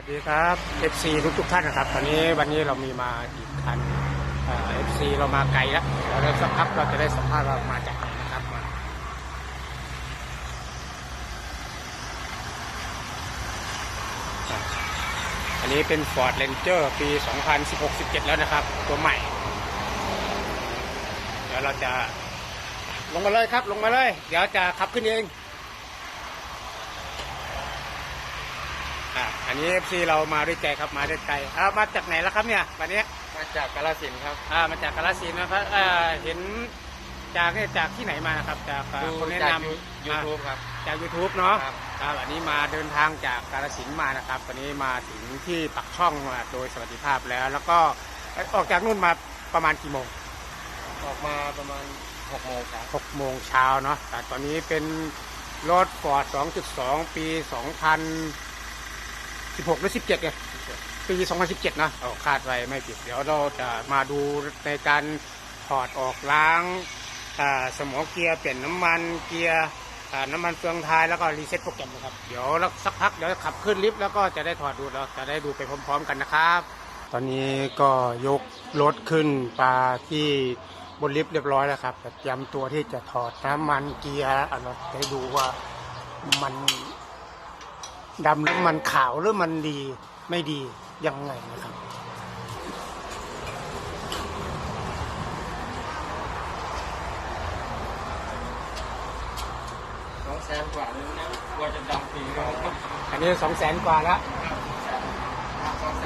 วัสดีครับ FC ทุกทุกท่านนะครับ ตอนนี้วันนี้เรามีมาอีกคันเอฟซีเรามาไกลแล้วเดี๋ยวเราสักพักเราจะได้สัมภาษณ์เรามาจากไหนนะครับมาอันนี้เป็น Ford Ranger ปี 2016-17 แล้วนะครับ ตัวใหม่ เดี๋ยวเราจะลงมาเลยครับ ลงมาเลย เดี๋ยวจะขับขึ้นเอง อะอันนี้ FC เรามาด้วยใจครับมาด้วยใจอ่ามาจากไหนแล้วครับเนี่ยวันนี้มาจากกาลสินธุ์ครับ อ่ามาจากกาฬสินธุ์นะครับอ่าเห็นจากเนี่ยจากที่ไหนมานะครับ จากอ่าดูคนแนะจากนำยูทูบครับ อ่าจาก YouTube เนาะครับ ครับอันนี้มาเดินทางจากกาฬสินธุ์มานะครับวันนี้มาถึงที่ปักช่องมาโดยสวัสดิภาพแล้ว แล้วก็ออกจากนู่นมาประมาณกี่โมง ออกมาประมาณหกโมงครับ 6โมงเช้าเนาะแต่ตอนนี้เป็นรถ Ford 2.2 ปี 2016หรือ17เนี่ยปี2017นะเอาคาดไว้ไม่ผิด เดี๋ยวเราจะมาดูในการถอดออกล้างอ่าสมองเกียร์เปลี่ยนน้ำมันเกียร์อ่าน้ำมันเฟืองท้ายแล้วก็รีเซ็ตโปรแกรมนะครับ เดี๋ยวสักพักเดี๋ยวขับขึ้นลิฟต์แล้วก็จะได้ถอดดูเราจะได้ดูไปพร้อม ๆ กันนะครับ ตอนนี้ก็ยกรถขึ้นปลาที่บนลิฟต์เรียบร้อยแล้วครับเตรียมตัวที่จะถอดน้ำมันเกียร์อะเราจะได้ดูว่ามัน ดำหรือมันขาวหรือมันดีไม่ดียังไงนะครับ สองแสนกว่าเลยนะกลัวจะดำปีเลยครับอันนี้สองแสนกว่าแล้ว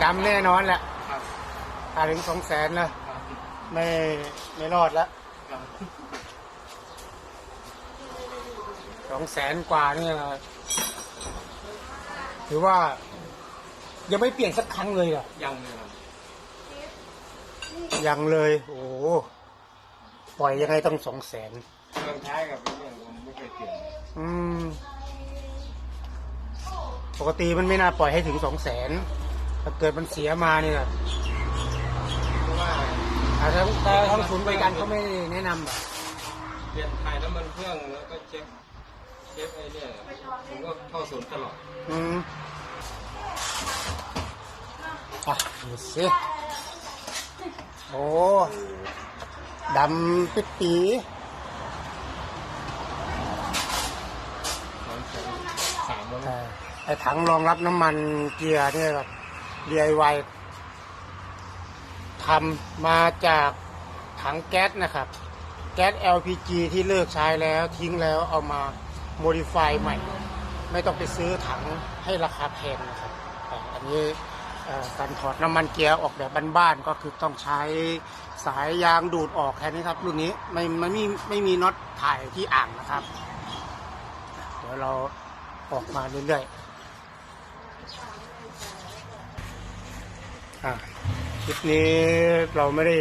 ดำแน่นอนแหละครับถ้าถึงสองแสนนะไม่ไม่รอดแล้วสองแสนกว่าเนี่ย ถือว่า ยังไม่เปลี่ยนสักครั้งเลยเหรอยังเลยครับยังเลย โอ้โหปล่อยยังไงต้องสองแสนเครื่องท้ายกับเรื่องผมไม่เคยเปลี่ยนอืม ปกติมันไม่น่าปล่อยให้ถึงสองแสนถ้าเกิดมันเสียมาเนี่ยเพราะว่าอาทางแต่ทางศูนย์บริการเขาไม่ได้แนะนำแบบเปลี่ยนถ่ายน้ำมันเครื่องแล้วก็เช็ค เช็คไอ้เนี่ยผมก็เข้าศูนย์ตลอดอืมอะดูสิโอ้ดำปิดปีสองแสนสามแล้วเอ่อไอ้ถังรองรับน้ำมันเกียร์เนี่ยแบบ DIY ทำมาจากถังแก๊สนะครับ แก๊ส LPG ที่เลิกใช้แล้วทิ้งแล้วเอามา โมดิฟายใหม่ ไม่ต้องไปซื้อถังให้ราคาแพงนะครับแต่อันนี้การถอดน้ำมันเกียร์ออกแบบบ้านๆก็คือต้องใช้สายยางดูดออกแค่นี้ครับ รุ่นนี้ไม่ไม่มีไม่มีน็อตถ่ายที่อ่างนะครับ เดี๋ยวเราออกมาเรื่อยๆอะคลิปนี้เราไม่ได้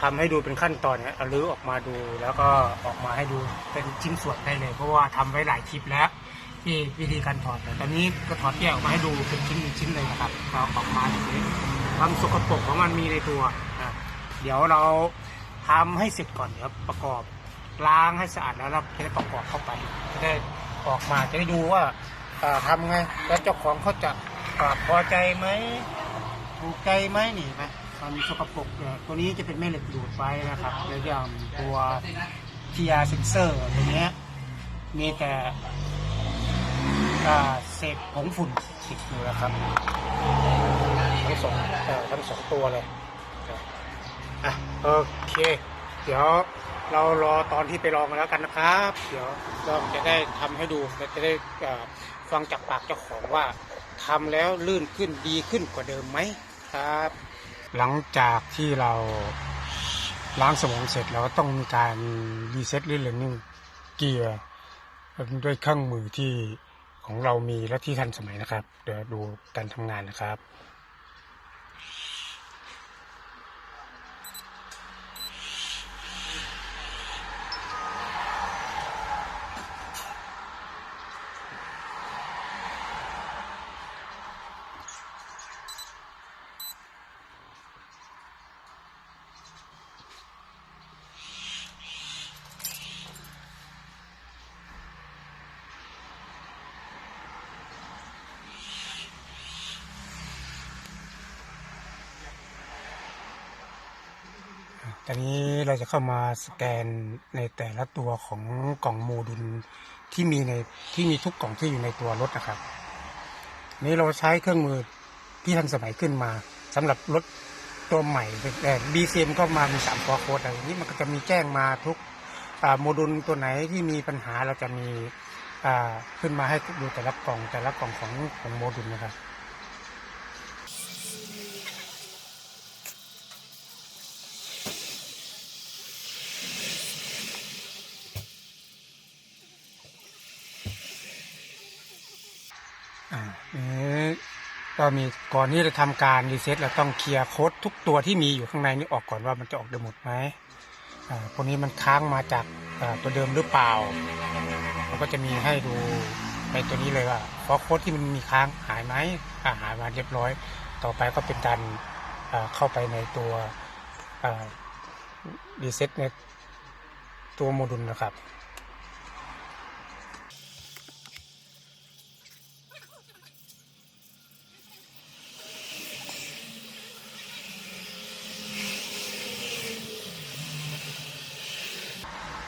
อ่าทำให้ดูเป็นขั้นตอนเนะเอาลื้อออกมาดูแล้วก็ออกมาให้ดูเป็นชิ้นส่วนได้เลย เพราะว่าทำไว้หลายคลิปแล้วที่วิธีการถอดแต่ตอนนี้ก็ถอดแยกออกมาให้ดูเป็นชิ้นชิ้นเลยนะครับเราออกมาอย่างนี้ความสกปรกของมันมีในตัวอะเดี๋ยวเราทำให้เสร็จก่อนเดี๋ยวประกอบล้างให้สะอาดแล้วเราจะได้ประกอบเข้าไปจะได้ออกมาจะได้ดูว่าทำไงแล้วเจ้าของเขาจะเอ่อพอใจไหมถูกใจไหมหนีไหม มันสกปรกเนี่ยตัวนี้จะเป็นแม่เหล็กดูดไว้นะครับแล้วอย่างตัวทียเซนเซอร์ตัวเนี้ยมีแต่อ่าเศษผงฝุ่นติดอยู่นะครับ ทั้งสองเอ่อทั้งสองตัวเลยอะโอเค เดี๋ยวเรารอตอนที่ไปลองกันแล้วกันนะครับ เดี๋ยวเราจะได้ทำให้ดูและจะได้เอ่อฟังจากปากเจ้าของว่าทำแล้วลื่นขึ้นดีขึ้นกว่าเดิมไหมครับ หลังจากที่เราล้างสมองเสร็จเราก็ต้องมีการรีเซ็ตหรื่องนึงเกียร์ด้วยเครื่องมือที่ของเรามีและที่ทันสมัยนะครับ เดี๋ยวดูการทำงานนะครับ ตอนนี้เราจะเข้ามาสแกนในแต่ละตัวของกล่องโมดูลที่มีในที่มีทุกกล่องที่อยู่ในตัวรถนะครับ นี่เราใช้เครื่องมือที่ทันสมัยขึ้นมาสำหรับรถตัวใหม่แต่บีซีมก็มามีสามตัวโค้ดอะไรนี้มันก็จะมีแจ้งมาทุกโมดูลตัวไหนที่มีปัญหาเราจะมีขึ้นมาให้ดูแต่ละกล่องแต่ละกล่องของของโมดูลนะครับ อ่านี้ ก็มีก่อนที่จะทำการรีเซ็ตเราต้องเคลียร์โค้ดทุกตัวที่มีอยู่ข้างในนี้ออกก่อนว่ามันจะออกเดิมหมดไหมอ่าพวกนี้มันค้างมาจากตัวเดิมหรือเปล่ามันก็จะมีให้ดูในตัวนี้เลยว่าเพราะโค้ดที่มันมีค้างหายไหมาหายมาเรียบร้อย ต่อไปก็เป็นการเข้าไปในตัวรีเซ็ตในตัวโมดูลนะครับ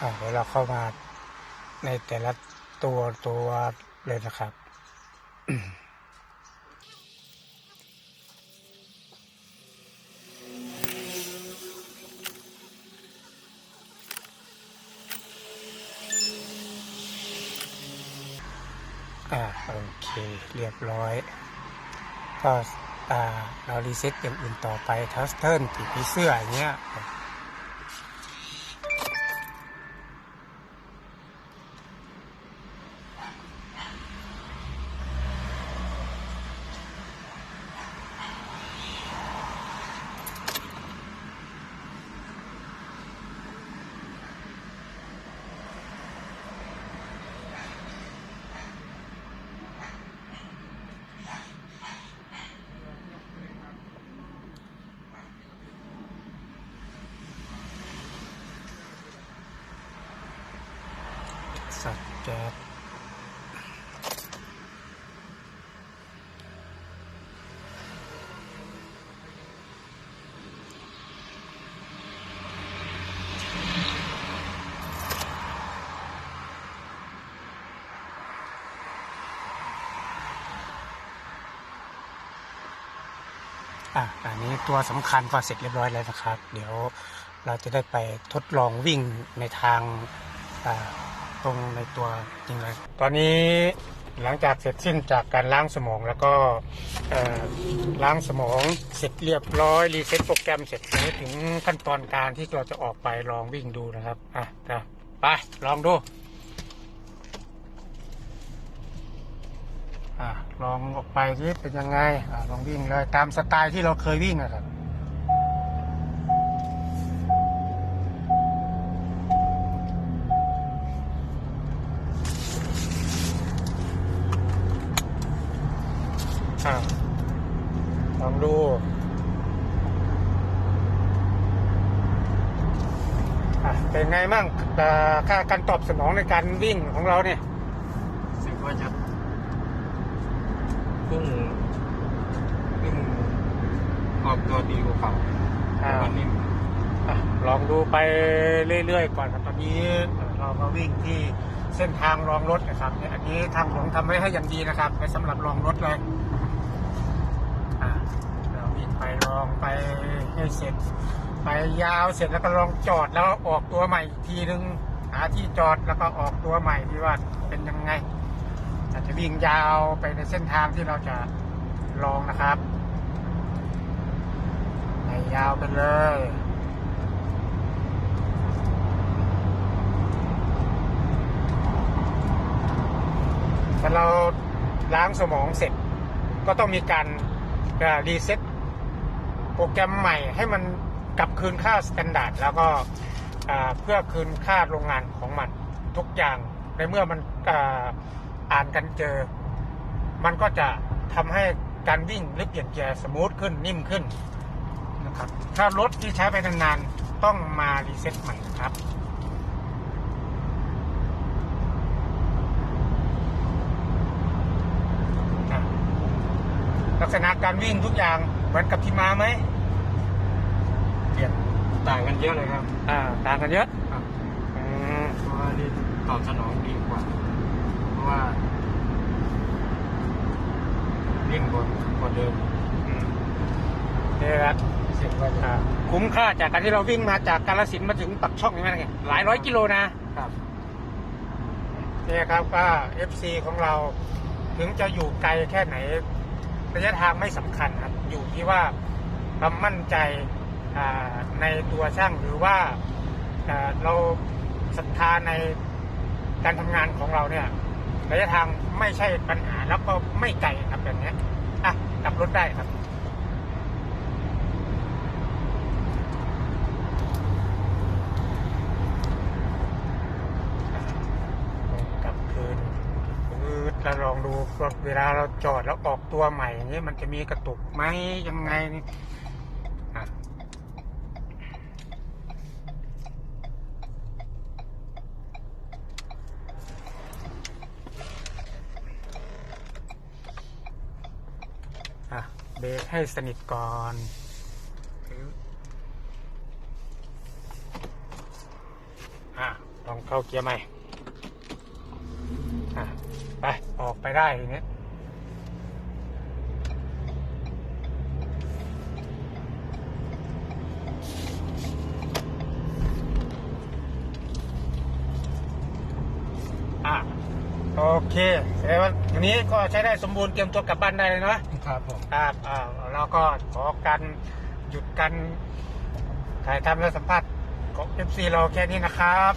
เดี๋ยวเราเข้ามาในแต่ละตัวตัวเลยนะครับอ่าโอเคเรียบร้อย ก็อ่าเรารีเซ็ตอย่างอื่นต่อไปทัสเทิร์นผีผีเสื้ออย่างเงี้ย สัตว์แก๊สอะอันนี้ตัวสำคัญก็เสร็จเรียบร้อยแล้วนะครับ เดี๋ยวเราจะได้ไปทดลองวิ่งในทางอ่า ตรงในตัวจริงเลย ตอนนี้หลังจากเสร็จสิ้นจากการล้างสมองแล้วก็ล้างสมองเสร็จเรียบร้อยรีเซ็ตโปรแกรมเสร็จนี้ถึงขั้นตอนการที่เราจะออกไปลองวิ่งดูนะครับอะนะไปลองดูอะลองออกไปสิเป็นยังไงอะลองวิ่งเลยตามสไตล์ที่เราเคยวิ่งนะครับ เป็นไงมั่งอ่าค่าการตอบสนองในการวิ่งของเราเนี่ยรู้สึกว่าจะพุ่งวิ่งออกตัวดีกว่าเก่าอ่าวันนี้อะลองดูไปเรื่อยๆก่อนครับตอนนี้เรามาวิ่งที่เส้นทางรองรถนะครับเนี่ยอันนี้ทางหลวงทำไว้ให้อย่างดีนะครับไว้สำหรับรองรถเลยอะเราวิ่งไปลองไปให้เสร็จ ไปยาวเสร็จแล้วก็ลองจอดแล้วออกตัวใหม่อีกทีนึง หาที่จอดแล้วก็ออกตัวใหม่ที่ว่าเป็นยังไงอาจจะวิ่งยาวไปในเส้นทางที่เราจะลองนะครับไปยาวไปเลยแต่เราล้างสมองเสร็จก็ต้องมีการรีเซ็ตโปรแกรมใหม่ให้มัน กลับคืนค่าสแตนดาร์ดแล้วก็เพื่อคืนค่าโรงงานของมันทุกอย่างในเมื่อมันอ่าอ่านกันเจอ มันก็จะทำให้การวิ่งหรือเปลี่ยนเกียร์สมูทขึ้นนิ่มขึ้นนะครับถ้ารถที่ใช้ไปนานๆต้องมารีเซ็ตใหม่นะครับลักษณะการวิ่งทุกอย่างเหมือนกับที่มาไหม ต่างกันเยอะเลยครับอ่าต่างกันเยอะครับอืมเพราะว่านี่ตอบสนองดีกว่า เพราะว่าวิ่งกว่ากว่าเดิมอืมนี่แหละเสียงว่าจะอ่าคุ้มค่าจากการที่เราวิ่งมาจากกาลสินธุ์มาถึงปักช่องอย่างนั้นไงหลายร้อยกิโลนะ ครับนี่ครับก็ FC ของเราถึงจะอยู่ไกลแค่ไหนระยะทางไม่สำคัญครับ อยู่ที่ว่าความมั่นใจอ่า ในตัวช่างหรือว่าเราศรัทธาในการทำงานของเราเนี่ยระยะทางไม่ใช่ปัญหาแล้วก็ไม่ไกลครับแบบเนี้อะกลับรถได้ครับกลับคืนคือเราลองดูเวลาเราจอดแล้วออกตัวใหม่อย่างนี้มันจะมีกระตุกไหมยังไง อะเบรกให้สนิทก่อนอะลองเข้าเกียร์ใหม่อะไปออกไปได้ทีนี้อะ โอเคแสดงว่าทีนี้ก็ใช้ได้สมบูรณ์เตรียมตัวกลับบ้านได้เลยเนาะครับผมครับอ่าแล้วก็ขอกันหยุดกันถ่ายทำและสัมภาษณ์ของ FC เราแค่นี้นะครับ